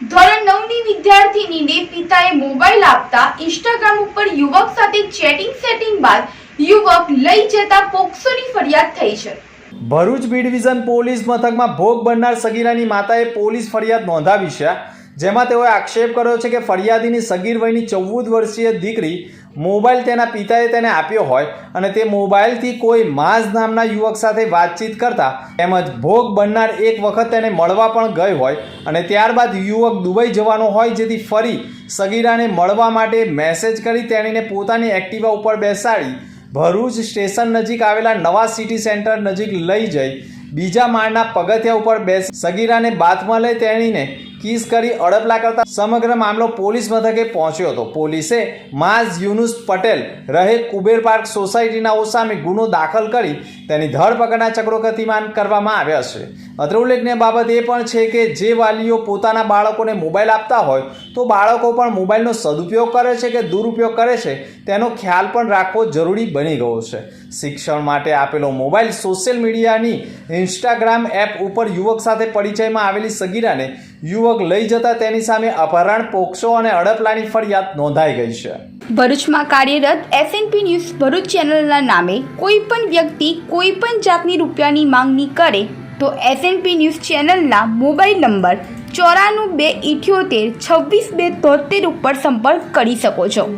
ધોરણ નવની વિદ્યાર્થીનીને પિતાએ મોબાઈલ આપતા ઇન્સ્ટાગ્રામ ઉપર યુવક સાથે ચેટિંગ સેટિંગ બાદ યુવક લઈ જતા પોક્સોની ફરિયાદ થઈ છે. ભરૂચ બી ડિવિઝન પોલીસ મથકમાં ભોગ બનનાર સગીરાની માતાએ પોલીસ ફરિયાદ નોંધાવી છે, જેમાં તેઓએ આક્ષેપ કર્યો છે કે ફરિયાદીની સગીર વયની ચૌદ વર્ષીય દીકરી મોબાઈલ તેના પિતાએ તેને આપ્યો હોય અને તે મોબાઈલથી કોઈ માઝ નામના યુવક સાથે વાતચીત કરતા તેમજ ભોગ બનનાર એક વખત તેને મળવા પણ ગઈ હોય અને ત્યારબાદ યુવક દુબઈ જવાનો હોય જેથી ફરી સગીરાને મળવા માટે મેસેજ કરી તેણીને પોતાની એક્ટિવા ઉપર બેસાડી ભરૂચ સ્ટેશન નજીક આવેલા નવા સિટી સેન્ટર નજીક લઈ જઈ બીજા માળના પગથિયા ઉપર બેસી સગીરાને બાથમાં લઈ તેણીને કિસ કરી અડપલા કરતા સમગ્ર મામલો પોલીસ મથકે પહોંચ્યો હતો. પોલીસે માઝ યુનુસ પટેલ રહે કુબેર પાર્ક સોસાયટીના સામે ગુનો દાખલ કરી તેની ધરપકડના ચક્રો ગતિમાન કરવામાં આવ્યા છે. અત્રે ઉલ્લેખનીય બાબત એ પણ છે કે જે વાલીઓ પોતાના બાળકોને મોબાઈલ આપતા હોય તો બાળકો પણ મોબાઈલનો સદુપયોગ કરે છે કે દુરુપયોગ કરે છે તેનો ખ્યાલ પણ રાખવો જરૂરી બની ગયો છે. શિક્ષણ માટે આપેલો મોબાઈલ સોશિયલ મીડિયાની ઇન્સ્ટાગ્રામ એપ ઉપર યુવક સાથે પરિચયમાં આવેલી સગીરાને યુવક લઈ જતા તેની સામે અપહરણ, પોક્સો અને અડપલાની ફરિયાદ નોંધાઈ ગઈ છે. ભરૂચમાં કાર્યરત એસએનપી ન્યૂઝ ભરૂચ ચેનલના નામે કોઈ પણ વ્યક્તિ કોઈ પણ જાતની રૂપિયાની માંગણી કરે તો એસએનપી ન્યૂઝ ચેનલના મોબાઈલ નંબર ચોરાણું બે ઇઠ્યોતેર છવ્વીસ બે તોતેર ઉપર સંપર્ક કરી શકો છો.